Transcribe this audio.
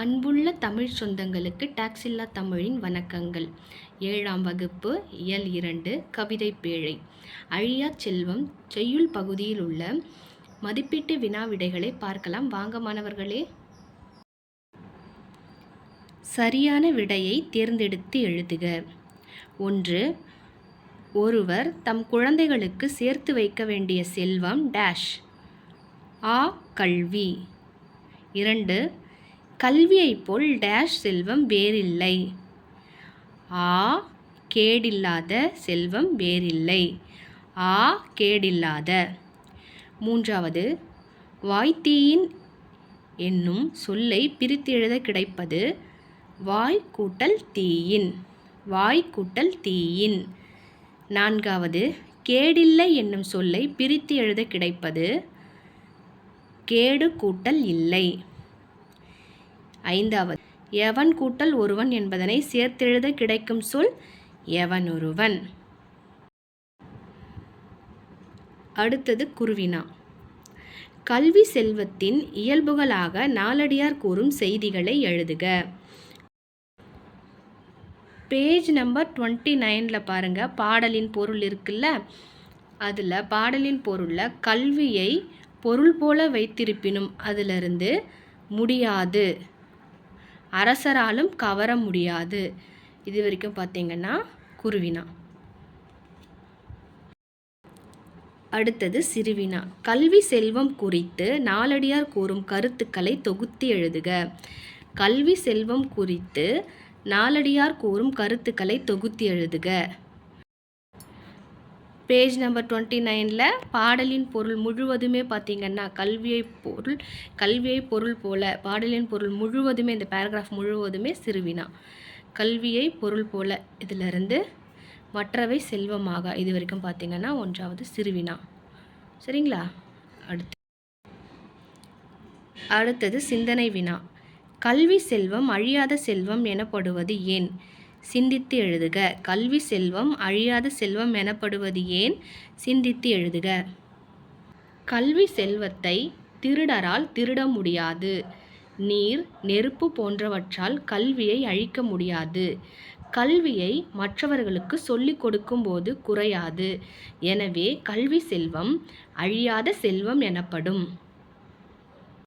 அன்புள்ள தமிழ் சொந்தங்களுக்கு டாக்ஸில்லா தமிழின் வணக்கங்கள். ஏழாம் வகுப்பு இயல் இரண்டு கவிதை பேழை. அழியாச் செல்வம் செய்யுள் பகுதியில் உள்ள மதிப்பீட்டு வினா விடைகளை பார்க்கலாம். வாங்க மாணவர்களே. சரியான விடையை தேர்ந்தெடுத்து எழுதுக. ஒன்று ஒருவர் தம் குழந்தைகளுக்கு சேர்த்து வைக்க வேண்டிய செல்வம் டேஷ் ஆ கல்வி. இரண்டு கல்வியைப் போல் டேஷ் செல்வம் வேறில்லை. ஆ கேடில்லாத செல்வம் வேறில்லை. ஆ கேடில்லாத. மூன்றாவது வாய்த்தீயின் என்னும் சொல்லை பிரித்து எழுத கிடைப்பது வாய் கூட்டல் தீயின். வாய் கூட்டல் தீயின். நான்காவது கேடில்லை என்னும் சொல்லை பிரித்து எழுத கிடைப்பது கேடு கூட்டல் இல்லை. ஐந்தாவது. எவன் கூட்டல் ஒருவன் என்பதனை சேர்த்தெழுத கிடைக்கும் சொல் எவனொருவன் அடுத்தது குருவினா. கல்வி செல்வத்தின் இயல்புகளாக நாலடியார் கூறும் செய்திகளை எழுதுக. பேஜ் நம்பர் டுவெண்ட்டி நைனில் பாருங்கள் பாடலின் பொருள் இருக்குல்ல? அதில் பாடலின் பொருளில் கல்வியை பொருள் போல வைத்திருப்பினும் அதிலிருந்து முடியாது. அரசராலும் கவர முடியாது. இது வரைக்கும் பார்த்தீங்கன்னா குருவினா. அடுத்தது சிறுவினா. கல்வி செல்வம் குறித்து நாலடியார் கூறும் கருத்துக்களை தொகுத்து எழுதுக. கல்வி செல்வம் குறித்து நாலடியார் கூறும் கருத்துக்களை தொகுத்து எழுதுக. பேஜ் நம்பர் டுவெண்ட்டி நைனில் பாடலின் பொருள் முழுவதுமே பார்த்திங்கன்னா கல்வியை பொருள் கல்வியை பொருள் போல பாடலின் பொருள் முழுவதுமே இந்த பேராகிராஃப் முழுவதுமே சிறுவினா. கல்வியை பொருள் போல இதிலிருந்து மற்றவை செல்வமாக. இது வரைக்கும் பார்த்திங்கன்னா ஒன்றாவது சிறுவினா. சரிங்களா? அடுத்து. அடுத்தது சிந்தனை வினா. கல்வி செல்வம் அழியாத செல்வம் எனப்படுவது ஏன்? சிந்தித்து எழுதுக. கல்வி செல்வம் அழியாத செல்வம் எனப்படுவது ஏன்? சிந்தித்து எழுதுக. கல்வி செல்வத்தை திருடரால் திருட முடியாது. நீர் நெருப்பு போன்றவற்றால் கல்வியை அழிக்க முடியாது. கல்வியை மற்றவர்களுக்கு சொல்லிக் கொடுக்கும்போது குறையாது. எனவே கல்வி செல்வம் அழியாத செல்வம் எனப்படும்.